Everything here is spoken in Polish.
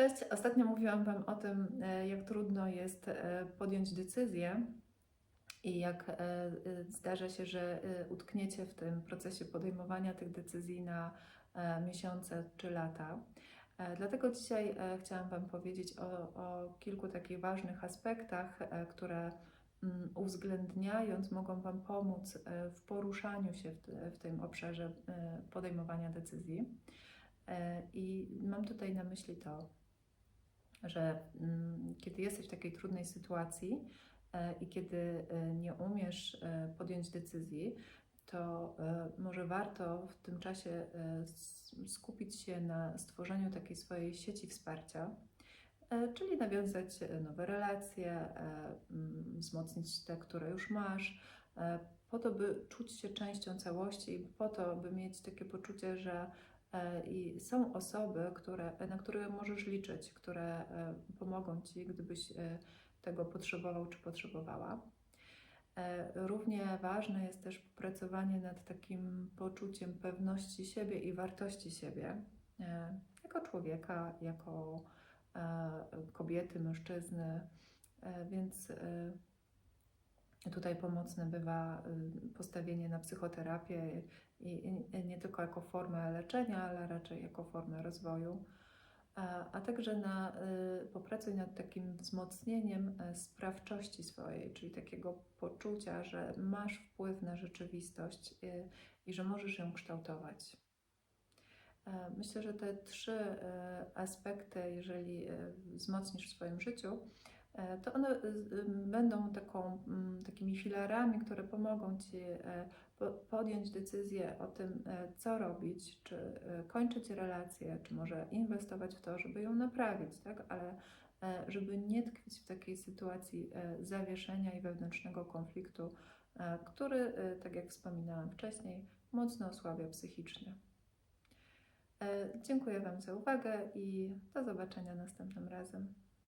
Cześć, ostatnio mówiłam Wam o tym, e, jak trudno jest e, podjąć decyzję i jak e, zdarza się, że utkniecie w tym procesie podejmowania tych decyzji na miesiące czy lata. Dlatego dzisiaj chciałam Wam powiedzieć o, o kilku takich ważnych aspektach, które mm, uwzględniając mogą Wam pomóc w poruszaniu się w, w tym obszarze podejmowania decyzji. I mam tutaj na myśli to, że mm, kiedy jesteś w takiej trudnej sytuacji e, i kiedy e, nie umiesz e, podjąć decyzji, to może warto w tym czasie skupić się na stworzeniu takiej swojej sieci wsparcia, czyli nawiązać nowe relacje, mm, wzmocnić te, które już masz, po to, by czuć się częścią całości i po to, by mieć takie poczucie, że I są osoby, które, na które możesz liczyć, które e, pomogą ci, gdybyś e, tego potrzebował czy potrzebowała. E, Równie ważne jest też pracowanie nad takim poczuciem pewności siebie i wartości siebie e, jako człowieka, jako e, kobiety, mężczyzny, E, więc e, Tutaj pomocne bywa y, postawienie na psychoterapię i, i nie tylko jako formę leczenia, ale raczej jako formę rozwoju, a, a także na, y, popracuj nad takim wzmocnieniem e, sprawczości swojej, czyli takiego poczucia, że masz wpływ na rzeczywistość y, i że możesz ją kształtować. E, Myślę, że te trzy e, aspekty, jeżeli wzmocnisz w swoim życiu, to one e, m, będą taką, mm, takimi filarami, które pomogą Ci e, po- podjąć decyzję o tym, e, co robić, czy e, kończyć relację, czy może inwestować w to, żeby ją naprawić, tak? ale e, żeby nie tkwić w takiej sytuacji e, zawieszenia i wewnętrznego konfliktu, e, który, e, tak jak wspominałam wcześniej, mocno osłabia psychicznie. E, Dziękuję Wam za uwagę i do zobaczenia następnym razem.